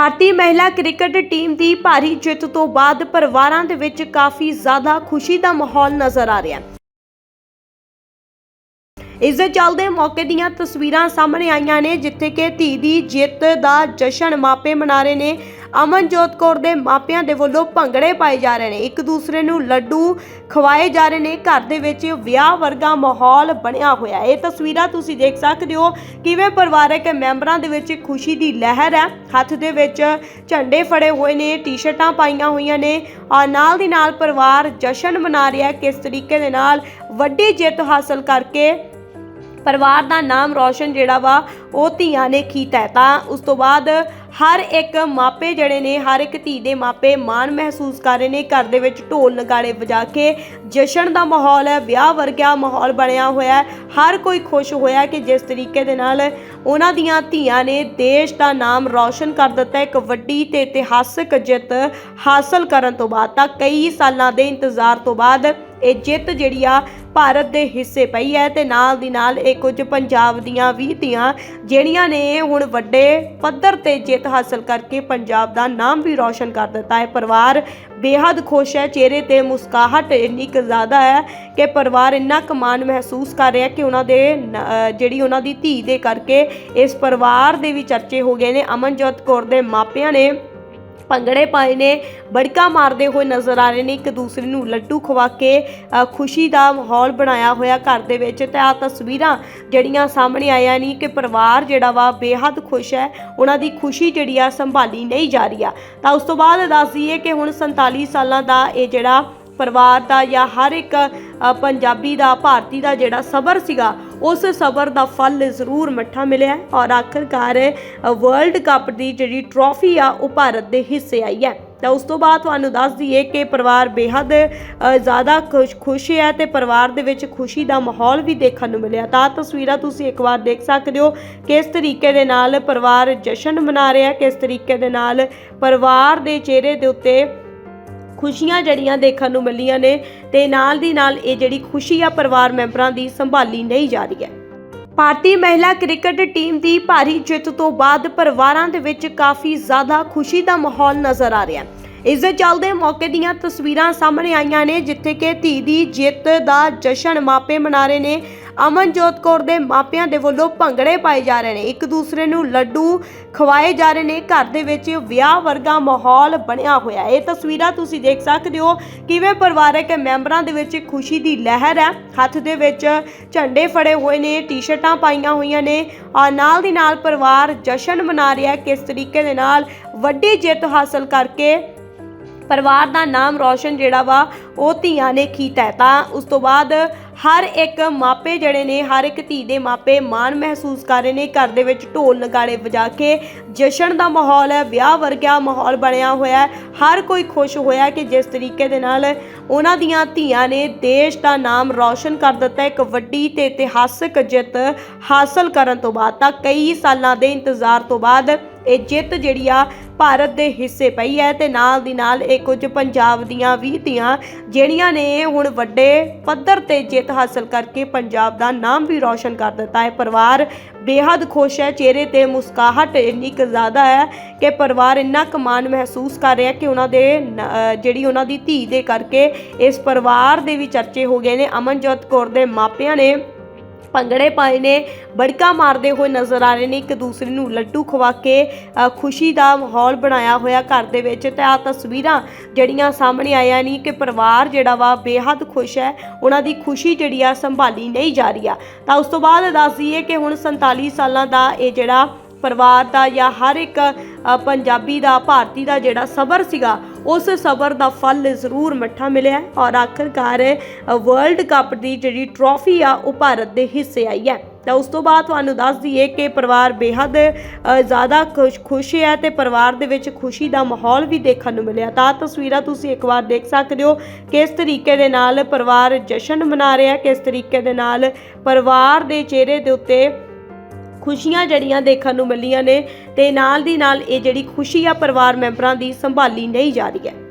ਭਾਰਤੀ ਮਹਿਲਾ cricket team ਦੀ ਭਾਰੀ ਜਿੱਤ ਤੋਂ ਬਾਅਦ ਪਰਿਵਾਰਾਂ ਦੇ ਵਿੱਚ ਕਾਫੀ ਜ਼ਿਆਦਾ ਖੁਸ਼ੀ ਦਾ ਮਾਹੌਲ ਨਜ਼ਰ ਆ ਰਿਹਾ ਹੈ। ਇਸ ਦੇ ਚੱਲਦੇ ਮੌਕੇ ਦੀਆਂ ਤਸਵੀਰਾਂ ਸਾਹਮਣੇ ਆਈਆਂ ਨੇ, ਜਿੱਥੇ ਕਿ ਧੀ ਦੀ ਜਿੱਤ ਦਾ ਜਸ਼ਨ ਮਾਪੇ ਮਨਾ ਰਹੇ ਨੇ। ਅਮਨਜੋਤ ਕੌਰ ਦੇ ਮਾਪਿਆਂ ਦੇ ਵੱਲੋਂ ਭੰਗੜੇ ਪਾਏ ਜਾ ਰਹੇ ਨੇ। ਇੱਕ ਦੂਸਰੇ ਨੂੰ ਲੱਡੂ ਖਵਾਏ ਜਾ ਰਹੇ ਨੇ। ਘਰ ਦੇ ਵਿੱਚ ਵਿਆਹ ਵਰਗਾ ਮਾਹੌਲ ਬਣਿਆ ਹੋਇਆ ਇਹ ਤਸਵੀਰਾਂ ਤੁਸੀਂ ਦੇਖ ਸਕਦੇ ਹੋ। ਕਿਵੇਂ ਪਰਿਵਾਰਕ ਮੈਂਬਰਾਂ ਦੇ ਵਿੱਚ ਖੁਸ਼ੀ ਦੀ ਲਹਿਰ ਹੈ। ਹੱਥ ਦੇ ਵਿੱਚ ਝੰਡੇ ਫੜੇ ਹੋਏ ਨੇ, ਟੀ-ਸ਼ਰਟਾਂ ਪਾਈਆਂ ਹੋਈਆਂ ਨੇ। ਔਰ ਨਾਲ ਦੀ ਨਾਲ ਪਰਿਵਾਰ ਜਸ਼ਨ ਮਨਾ ਰਿਹਾ ਕਿਸ ਤਰੀਕੇ ਦੇ ਨਾਲ ਵੱਡੀ ਜਿੱਤ ਹਾਸਲ ਕਰਕੇ ਪਰਿਵਾਰ ਦਾ ਨਾਮ ਰੌਸ਼ਨ ਜਿਹੜਾ ਵਾ, ਉਹ ਧੀਆਂ ਨੇ ਕੀਤਾ ਤਾਂ ਉਸ ਤੋਂ ਬਾਅਦ ਹਰ ਇੱਕ ਮਾਪੇ ਜਿਹੜੇ ਨੇ, ਹਰ ਇੱਕ ਧੀ ਦੇ ਮਾਪੇ ਮਾਣ ਮਹਿਸੂਸ ਕਰ ਰਹੇ ਨੇ, ਘਰ ਦੇ ਵਿੱਚ ਢੋਲ ਨਗਾੜੇ ਵਜਾ ਕੇ ਜਸ਼ਨ ਦਾ ਮਾਹੌਲ ਹੈ, ਵਿਆਹ ਵਰਗਾ ਮਾਹੌਲ ਬਣਿਆ ਹੋਇਆ ਹੈ। ਹਰ ਕੋਈ ਖੁਸ਼ ਹੋਇਆ ਕਿ ਜਿਸ ਤਰੀਕੇ ਦੇ ਨਾਲ ਉਹਨਾਂ ਦੀਆਂ ਧੀਆਂ ਨੇ ਦੇਸ਼ ਦਾ ਨਾਮ ਰੌਸ਼ਨ ਕਰ ਦਿੱਤਾ ਇੱਕ ਵੱਡੀ ਤੇ ਇਤਿਹਾਸਕ ਜਿੱਤ ਹਾਸਲ ਕਰਨ ਤੋਂ ਬਾਅਦ ਤਾਂ ਕਈ ਸਾਲਾਂ ਦੇ ਇੰਤਜ਼ਾਰ ਤੋਂ ਬਾਅਦ ਇਹ ਜਿੱਤ ਜਿਹੜੀ ਆ ਭਾਰਤ ਦੇ ਹਿੱਸੇ ਪਈ ਹੈ ਤੇ ਨਾਲ ਦੀ ਨਾਲ ਇਹ ਕੁਝ ਪੰਜਾਬ ਦੀਆਂ ਵੀ ਧੀਆਂ ਜਿਹੜੀਆਂ ਨੇ ਹੁਣ ਵੱਡੇ ਪੱਧਰ ਤੇ ਜਿੱਤ ਹਾਸਲ ਕਰਕੇ ਪੰਜਾਬ ਦਾ ਨਾਮ ਵੀ ਰੌਸ਼ਨ ਕਰ ਦਿੱਤਾ ਹੈ। ਪਰਿਵਾਰ ਬੇहद ਖੁਸ਼ ਹੈ, ਚਿਹਰੇ ਤੇ ਮੁਸਕਾਹਟ ਇੰਨੀ ਕੁ ਜ਼ਿਆਦਾ ਹੈ ਕਿ ਪਰਿਵਾਰ ਇੰਨਾ ਕੁ ਮਾਣ ਮਹਿਸੂਸ ਕਰ ਰਿਹਾ ਕਿ ਉਹਨਾਂ ਦੇ ਜਿਹੜੀ ਉਹਨਾਂ ਦੀ ਧੀ ਦੇ ਕਰਕੇ ਇਸ ਪਰਿਵਾਰ ਦੇ ਵੀ ਚਰਚੇ ਹੋ ਗਏ ਨੇ। ਅਮਨਜੋਤ ਕੌਰ ਦੇ ਮਾਪਿਆਂ ਨੇ ਭੰਗੜੇ ਪਾਏ ਨੇ, ਬੜਕਾ ਮਾਰਦੇ ਹੋਏ ਨਜ਼ਰ ਆ ਰਹੇ ਨੇ, ਇੱਕ ਦੂਸਰੇ ਨੂੰ ਲੱਡੂ ਖਵਾ ਕੇ ਖੁਸ਼ੀ ਦਾ ਮਾਹੌਲ ਬਣਾਇਆ ਹੋਇਆ ਘਰ ਦੇ ਵਿੱਚ। ਤੇ ਆ ਤਸਵੀਰਾਂ ਜਿਹੜੀਆਂ ਸਾਹਮਣੇ ਆਇਆ ਨਹੀਂ ਕਿ ਪਰਿਵਾਰ ਜਿਹੜਾ ਵਾ ਬੇਹੱਦ ਖੁਸ਼ ਹੈ, ਉਹਨਾਂ ਦੀ ਖੁਸ਼ੀ ਜਿਹੜੀ ਆ ਸੰਭਾਲੀ ਨਹੀਂ ਜਾ ਰਹੀ ਆ। ਤਾਂ ਉਸ ਤੋਂ ਬਾਅਦ ਦੱਸ ਦਈਏ ਕਿ ਹੁਣ 47 ਸਾਲਾਂ ਦਾ ਇਹ ਜਿਹੜਾ ਪਰਿਵਾਰ ਦਾ ਜਾਂ ਹਰ ਇੱਕ ਪੰਜਾਬੀ ਦਾ, ਭਾਰਤੀ ਦਾ ਜਿਹੜਾ ਸਬਰ ਸੀਗਾ ਉਸ ਸਬਰ ਦਾ ਫਲ ਜ਼ਰੂਰ ਮੱਠਾ ਮਿਲਿਆ ਔਰ ਆਖਰਕਾਰ ਵਰਲਡ ਕੱਪ ਦੀ ਜਿਹੜੀ ਟਰੋਫੀ ਆ, ਉਹ ਭਾਰਤ ਦੇ ਹਿੱਸੇ ਆਈ ਹੈ। ਤਾਂ ਉਸ ਤੋਂ ਬਾਅਦ ਤੁਹਾਨੂੰ ਦੱਸ ਦਈਏ ਕਿ ਪਰਿਵਾਰ ਬੇहद ਜ਼ਿਆਦਾ ਖੁਸ਼ ਖੁਸ਼ ਹੈ ਤੇ ਪਰਿਵਾਰ ਦੇ ਵਿੱਚ ਖੁਸ਼ੀ ਦਾ ਮਾਹੌਲ ਵੀ ਦੇਖਣ ਨੂੰ ਮਿਲਿਆ। ਤਾਂ ਤਸਵੀਰਾਂ ਤੁਸੀਂ ਇੱਕ ਵਾਰ ਦੇਖ ਸਕਦੇ ਹੋ ਕਿਸ ਤਰੀਕੇ ਦੇ ਨਾਲ ਪਰਿਵਾਰ ਜਸ਼ਨ ਮਨਾ ਰਿਹਾ ਕਿਸ ਤਰੀਕੇ ਦੇ ਨਾਲ ਪਰਿਵਾਰ ਦੇ ਚਿਹਰੇ ਦੇ ਉੱਤੇ ਖੁਸ਼ੀਆਂ ਜਿਹੜੀਆਂ ਦੇਖਣ ਨੂੰ ਮਿਲੀਆਂ ਨੇ ਤੇ ਨਾਲ ਦੀ ਨਾਲ ਇਹ ਜਿਹੜੀ ਖੁਸ਼ੀ ਆ ਪਰਿਵਾਰ ਮੈਂਬਰਾਂ ਦੀ ਸੰਭਾਲੀ ਨਹੀਂ ਜਾ ਰਹੀ ਹੈ। ਭਾਰਤੀ ਮਹਿਲਾ ਕ੍ਰਿਕਟ ਟੀਮ ਦੀ ਭਾਰੀ ਜਿੱਤ ਤੋਂ ਬਾਅਦ ਪਰਿਵਾਰਾਂ ਦੇ ਵਿੱਚ ਕਾਫੀ ਜ਼ਿਆਦਾ ਖੁਸ਼ੀ ਦਾ ਮਾਹੌਲ ਨਜ਼ਰ ਆ ਰਿਹਾ ਹੈ। ਇਸ ਦੇ ਚੱਲਦੇ ਮੌਕੇ ਦੀਆਂ ਤਸਵੀਰਾਂ ਸਾਹਮਣੇ ਆਈਆਂ ਨੇ, ਜਿੱਥੇ ਕਿ ਧੀ ਦੀ ਜਿੱਤ ਦਾ ਜਸ਼ਨ ਮਾਪੇ ਮਨਾ ਰਹੇ ਨੇ। ਅਮਨਜੋਤ ਕੌਰ ਦੇ ਮਾਪਿਆਂ ਦੇ ਵੱਲੋਂ ਭੰਗੜੇ ਪਾਏ ਜਾ ਰਹੇ ਨੇ। ਇੱਕ ਦੂਸਰੇ ਨੂੰ ਲੱਡੂ ਖਵਾਏ ਜਾ ਰਹੇ ਨੇ। ਘਰ ਦੇ ਵਿੱਚ ਵਿਆਹ ਵਰਗਾ ਮਾਹੌਲ ਬਣਿਆ ਹੋਇਆ ਇਹ ਤਸਵੀਰਾਂ ਤੁਸੀਂ ਦੇਖ ਸਕਦੇ ਹੋ। ਕਿਵੇਂ ਪਰਿਵਾਰਕ ਮੈਂਬਰਾਂ ਦੇ ਵਿੱਚ ਖੁਸ਼ੀ ਦੀ ਲਹਿਰ ਹੈ। ਹੱਥ ਦੇ ਵਿੱਚ ਝੰਡੇ ਫੜੇ ਹੋਏ ਨੇ, ਟੀ-ਸ਼ਰਟਾਂ ਪਾਈਆਂ ਹੋਈਆਂ ਨੇ। ਔਰ ਨਾਲ ਦੀ ਨਾਲ ਪਰਿਵਾਰ ਜਸ਼ਨ ਮਨਾ ਰਿਹਾ ਕਿਸ ਤਰੀਕੇ ਦੇ ਨਾਲ ਵੱਡੀ ਜਿੱਤ ਹਾਸਲ ਕਰਕੇ ਪਰਿਵਾਰ ਦਾ ਨਾਮ ਰੌਸ਼ਨ ਜਿਹੜਾ ਵਾ, ਉਹ ਧੀਆਂ ਨੇ ਕੀਤਾ ਹੈ। ਤਾਂ ਉਸ ਤੋਂ ਬਾਅਦ ਹਰ ਇੱਕ ਮਾਪੇ ਜਿਹੜੇ ਨੇ, ਹਰ ਇੱਕ ਧੀ ਦੇ ਮਾਪੇ ਮਾਣ ਮਹਿਸੂਸ ਕਰ ਰਹੇ ਨੇ, ਘਰ ਦੇ ਵਿੱਚ ਢੋਲ ਨਗਾੜੇ ਵਜਾ ਕੇ ਜਸ਼ਨ ਦਾ ਮਾਹੌਲ ਹੈ ਵਿਆਹ ਵਰਗਾ ਮਾਹੌਲ ਬਣਿਆ ਹੋਇਆ ਹੈ। ਹਰ ਕੋਈ ਖੁਸ਼ ਹੋਇਆ ਕਿ ਜਿਸ ਤਰੀਕੇ ਦੇ ਨਾਲ ਉਹਨਾਂ ਦੀਆਂ ਧੀਆਂ ਨੇ ਦੇਸ਼ ਦਾ ਨਾਮ ਰੌਸ਼ਨ ਕਰ ਦਿੱਤਾ ਇੱਕ ਵੱਡੀ ਤੇ ਇਤਿਹਾਸਕ ਜਿੱਤ ਹਾਸਲ ਕਰਨ ਤੋਂ ਬਾਅਦ ਤਾਂ ਕਈ ਸਾਲਾਂ ਦੇ ਇੰਤਜ਼ਾਰ ਤੋਂ ਬਾਅਦ ਇਹ ਜਿੱਤ ਜਿਹੜੀ ਆ ਭਾਰਤ ਦੇ ਹਿੱਸੇ ਪਈ ਹੈ ਤੇ ਨਾਲ ਦੀ ਨਾਲ ਇਹ ਕੁਝ ਪੰਜਾਬ ਦੀਆਂ ਵੀ ਧੀਆਂ ਜਿਹੜੀਆਂ ਨੇ ਹੁਣ ਵੱਡੇ ਪੱਧਰ ਤੇ ਜਿੱਤ ਹਾਸਲ ਕਰਕੇ ਪੰਜਾਬ ਦਾ ਨਾਮ ਵੀ ਰੌਸ਼ਨ ਕਰ ਦਿੱਤਾ ਹੈ। ਪਰਿਵਾਰ ਬੇहद ਖੁਸ਼ ਹੈ, ਚਿਹਰੇ ਤੇ ਮੁਸਕਾਹਟ ਇੰਨੀ ਕੁ ਜ਼ਿਆਦਾ ਹੈ ਕਿ ਪਰਿਵਾਰ ਇੰਨਾ ਕੁ ਮਾਣ ਮਹਿਸੂਸ ਕਰ ਰਿਹਾ ਕਿ ਉਹਨਾਂ ਦੇ ਜਿਹੜੀ ਉਹਨਾਂ ਦੀ ਧੀ ਦੇ ਕਰਕੇ ਇਸ ਪਰਿਵਾਰ ਦੇ ਵੀ ਚਰਚੇ ਹੋ ਗਏ ਨੇ। ਅਮਨਜੋਤ ਕੌਰ ਦੇ ਮਾਪਿਆਂ ਨੇ ਭੰਗੜੇ ਪਾਏ ਨੇ, ਬੜਕਾ ਮਾਰਦੇ ਹੋਏ ਨਜ਼ਰ ਆ ਰਹੇ ਨੇ, ਇੱਕ ਦੂਸਰੇ ਨੂੰ ਲੱਡੂ ਖਵਾ ਕੇ ਖੁਸ਼ੀ ਦਾ ਮਾਹੌਲ ਬਣਾਇਆ ਹੋਇਆ ਘਰ ਦੇ ਵਿੱਚ। ਤੇ ਆ ਤਸਵੀਰਾਂ ਜਿਹੜੀਆਂ ਸਾਹਮਣੇ ਆਇਆ ਨਹੀਂ ਕਿ ਪਰਿਵਾਰ ਜਿਹੜਾ ਵਾ ਬੇਹੱਦ ਖੁਸ਼ ਹੈ, ਉਹਨਾਂ ਦੀ ਖੁਸ਼ੀ ਜਿਹੜੀ ਆ ਸੰਭਾਲੀ ਨਹੀਂ ਜਾ ਰਹੀ ਆ। ਤਾਂ ਉਸ ਤੋਂ ਬਾਅਦ ਦੱਸ ਦਈਏ ਕਿ ਹੁਣ 47 ਸਾਲਾਂ ਦਾ ਇਹ ਜਿਹੜਾ ਪਰਿਵਾਰ ਦਾ ਜਾਂ ਹਰ ਇੱਕ ਪੰਜਾਬੀ ਦਾ, ਭਾਰਤੀ ਦਾ ਜਿਹੜਾ ਸਬਰ ਸੀਗਾ ਉਸ ਸਬਰ ਦਾ ਫਲ ਜ਼ਰੂਰ ਮੱਠਾ ਮਿਲਿਆ ਔਰ ਆਖਰਕਾਰ ਵਰਲਡ ਕੱਪ ਦੀ ਜਿਹੜੀ ਟਰੋਫੀ ਆ, ਉਹ ਭਾਰਤ ਦੇ ਹਿੱਸੇ ਆਈ ਹੈ। ਤਾਂ ਉਸ ਤੋਂ ਬਾਅਦ ਤੁਹਾਨੂੰ ਦੱਸ ਦਈਏ ਕਿ ਪਰਿਵਾਰ ਬੇहद ਜ਼ਿਆਦਾ ਖੁਸ਼ ਖੁਸ਼ ਹੈ ਤੇ ਪਰਿਵਾਰ ਦੇ ਵਿੱਚ ਖੁਸ਼ੀ ਦਾ ਮਾਹੌਲ ਵੀ ਦੇਖਣ ਨੂੰ ਮਿਲਿਆ। ਤਾਂ ਤਸਵੀਰਾਂ ਤੁਸੀਂ ਇੱਕ ਵਾਰ ਦੇਖ ਸਕਦੇ ਹੋ ਕਿਸ ਤਰੀਕੇ ਦੇ ਨਾਲ ਪਰਿਵਾਰ ਜਸ਼ਨ ਮਨਾ ਰਿਹਾ ਕਿਸ ਤਰੀਕੇ ਦੇ ਨਾਲ ਪਰਿਵਾਰ ਦੇ ਚਿਹਰੇ ਦੇ ਉੱਤੇ ਖੁਸ਼ੀਆਂ ਜਿਹੜੀਆਂ ਦੇਖਣ ਨੂੰ ਮਿਲੀਆਂ ਨੇ ਤੇ ਨਾਲ ਦੀ ਨਾਲ ਇਹ ਜਿਹੜੀ ਖੁਸ਼ੀ ਆ ਪਰਿਵਾਰ ਮੈਂਬਰਾਂ ਦੀ ਸੰਭਾਲੀ ਨਹੀਂ ਜਾ ਰਹੀ ਹੈ।